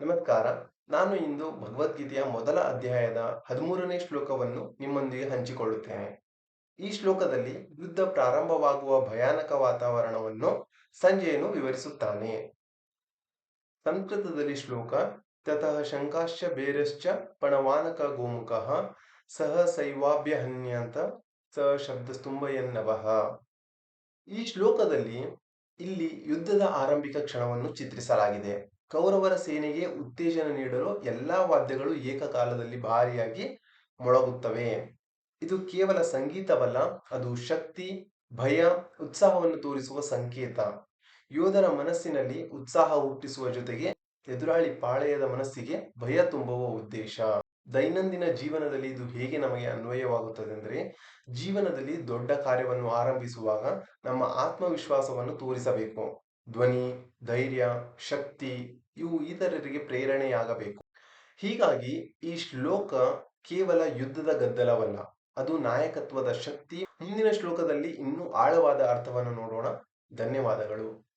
ನಮಸ್ಕಾರ. ನಾನು ಇಂದು ಭಗವದ್ಗೀತೆಯ ಮೊದಲ ಅಧ್ಯಾಯದ ಹದಿಮೂರನೇ ಶ್ಲೋಕವನ್ನು ನಿಮ್ಮೊಂದಿಗೆ ಹಂಚಿಕೊಳ್ಳುತ್ತೇನೆ. ಈ ಶ್ಲೋಕದಲ್ಲಿ ಯುದ್ಧ ಪ್ರಾರಂಭವಾಗುವ ಭಯಾನಕ ವಾತಾವರಣವನ್ನು ಸಂಜೆಯನ್ನು ವಿವರಿಸುತ್ತಾನೆ. ಸಂಸ್ಕೃತದಲ್ಲಿ ಶ್ಲೋಕ, ತತಃ ಶಂಕಾಶ್ಚ ಬೇರಶ್ಚ ಪಣವಾನಕ ಗೋಮುಖ ಸಹ ಸೈವಾಭ್ಯಹನ್ಯಂತ ಸ ಶಬ್ದ ಸ್ತುಂಭಯನ್ನವಃ ಈ ಶ್ಲೋಕದಲ್ಲಿ ಇಲ್ಲಿ ಯುದ್ಧದ ಆರಂಭಿಕ ಕ್ಷಣವನ್ನು ಚಿತ್ರಿಸಲಾಗಿದೆ. ಕೌರವರ ಸೇನೆಗೆ ಉತ್ತೇಜನ ನೀಡಲು ಎಲ್ಲಾ ವಾದ್ಯಗಳು ಏಕಕಾಲದಲ್ಲಿ ಭಾರಿಯಾಗಿ ಮೊಳಗುತ್ತವೆ. ಇದು ಕೇವಲ ಸಂಗೀತವಲ್ಲ, ಅದು ಶಕ್ತಿ, ಭಯ, ಉತ್ಸಾಹವನ್ನು ತೋರಿಸುವ ಸಂಕೇತ. ಯೋಧರ ಮನಸ್ಸಿನಲ್ಲಿ ಉತ್ಸಾಹ ಹುಟ್ಟಿಸುವ ಜೊತೆಗೆ ಎದುರಾಳಿ ಪಾಳೆಯದ ಮನಸ್ಸಿಗೆ ಭಯ ತುಂಬುವ ಉದ್ದೇಶ. ದೈನಂದಿನ ಜೀವನದಲ್ಲಿ ಇದು ಹೇಗೆ ನಮಗೆ ಅನ್ವಯವಾಗುತ್ತದೆ ಅಂದರೆ ಜೀವನದಲ್ಲಿ ದೊಡ್ಡ ಕಾರ್ಯವನ್ನು ಆರಂಭಿಸುವಾಗ ನಮ್ಮ ಆತ್ಮವಿಶ್ವಾಸವನ್ನು ತೋರಿಸಬೇಕು. ಧ್ವನಿ, ಧೈರ್ಯ, ಶಕ್ತಿ ಇವು ಇತರರಿಗೆ ಪ್ರೇರಣೆಯಾಗಬೇಕು. ಹೀಗಾಗಿ ಈ ಶ್ಲೋಕ ಕೇವಲ ಯುದ್ಧದ ಗದ್ದಲವಲ್ಲ, ಅದು ನಾಯಕತ್ವದ ಶಕ್ತಿ. ಮುಂದಿನ ಶ್ಲೋಕದಲ್ಲಿ ಇನ್ನೂ ಆಳವಾದ ಅರ್ಥವನ್ನು ನೋಡೋಣ. ಧನ್ಯವಾದಗಳು.